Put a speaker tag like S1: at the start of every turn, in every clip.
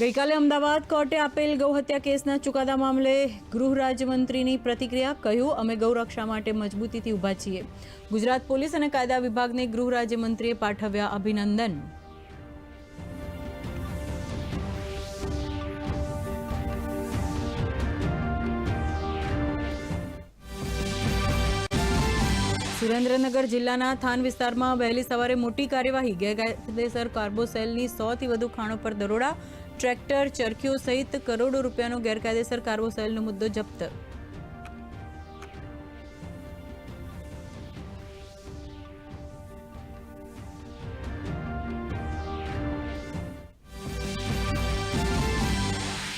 S1: ગઈકાલે અમદાવાદ કોર્ટે આપેલ ગૌહત્યા કેસના ચુકાદા મામલે ગૃહ રાજ્યમંત્રીની પ્રતિક્રિયા કહ્યું, અમે ગૌરક્ષા માટે મજબૂતીથી ઊભા છીએ. ગુજરાત પોલીસ અને કાયદા વિભાગને ગૃહ રાજ્યમંત્રીએ પાઠવ્યા અભિનંદન. સુરેન્દ્રનગર જિલ્લાના થાન વિસ્તારમાં વહેલી સવારે મોટી કાર્યવાહી, ગેરકાયદેસર કાર્બોસેલની સોથી વધુ ખાણો પર દરોડા ટ્રેક્ટર, ચરખીઓ સહિત કરોડો રૂપિયાનો ગેરકાયદેસર કાર્બોસેલનો મુદ્દો જપ્ત.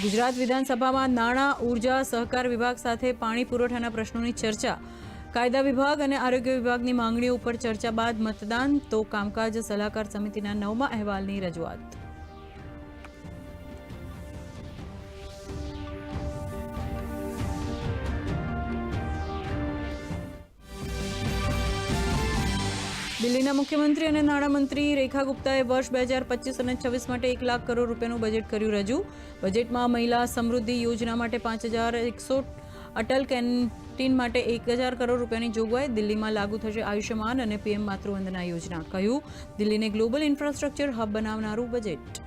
S1: ગુજરાત વિધાનસભામાં નાણાં, ઊર્જા, સહકાર વિભાગ સાથે પાણી પુરવઠાના પ્રશ્નોની ચર્ચા. કાયદા વિભાગ અને આરોગ્ય વિભાગની માંગણીઓ ઉપર ચર્ચા બાદ મતદાન, તો કામકાજ સલાહકાર સમિતિના નવમા અહેવાલની રજૂઆત. દિલ્હીના મુખ્યમંત્રી અને નાણામંત્રી રેખા ગુપ્તાએ વર્ષ બે હજાર પચીસ અને છવ્વીસ માટે એક લાખ કરોડ રૂપિયાનું બજેટ કર્યું રજૂ. બજેટમાં મહિલા સમૃદ્ધિ યોજના માટે પાંચ હજાર એકસો અટલ કેન્ટીન માટે એક હજાર કરોડ રૂપિયાની જોગવાઈ, દિલ્હીમાં લાગુ થશે આયુષ્યમાન અને પીએમ માતૃવંદના યોજના. કહ્યું, દિલ્હીને ગ્લોબલ ઇન્ફ્રાસ્ટ્રક્ચર હબ બનાવનારું બજેટ.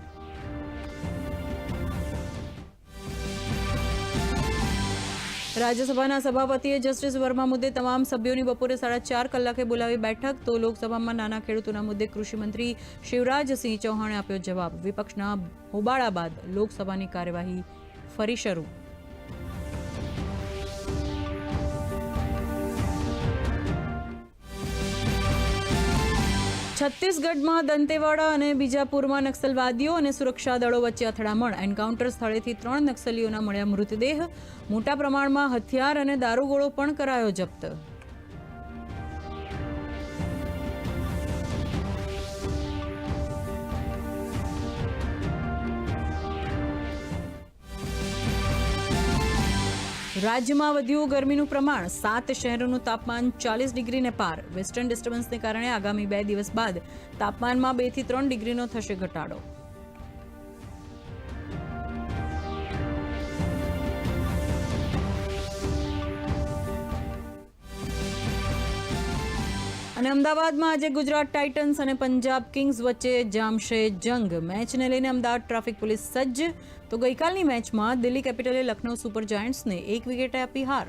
S1: રાજ્યસભાના સભાપતિએ જસ્ટિસ વર્મા મુદ્દે તમામ સભ્યોની બપોરે સાડા ચાર કલાકે બોલાવી બેઠક તો લોકસભામાં નાના ખેડૂતોના મુદ્દે કૃષિમંત્રી શિવરાજસિંહ ચૌહાણે આપ્યો જવાબ. વિપક્ષના હોબાળા બાદ લોકસભાની કાર્યવાહી ફરી શરૂ. છત્તીસગઢમાં દંતેવાડા અને બીજાપુરમાં નક્સલવાદીઓ અને સુરક્ષા દળો વચ્ચે અથડામણ. એન્કાઉન્ટર સ્થળેથી ત્રણ નક્સલીઓના મળ્યા મૃતદેહ. મોટા પ્રમાણમાં હથિયાર અને દારૂગોળો પણ કરાયો જપ્ત. રાજ્યમાં વધ્યું ગરમીનું પ્રમાણ, સાત શહેરોનું તાપમાન ચાલીસ ડિગ્રીને પાર. વેસ્ટર્ન ડિસ્ટર્બન્સને કારણે આગામી બે દિવસ બાદ તાપમાનમાં બેથી ત્રણ ડિગ્રીનો થશે ઘટાડો. અને અમદાવાદમાં આજે ગુજરાત ટાઇટન્સ અને પંજાબ કિંગ્સ વચ્ચે જામશે જંગ. મેચને લઈને અમદાવાદ ટ્રાફિક પોલીસ સજ્જ. તો ગઈકાલની મેચમાં દિલ્હી કેપિટલે લખનૌ સુપર જાયન્ટ્સને એક વિકેટે આપી હાર.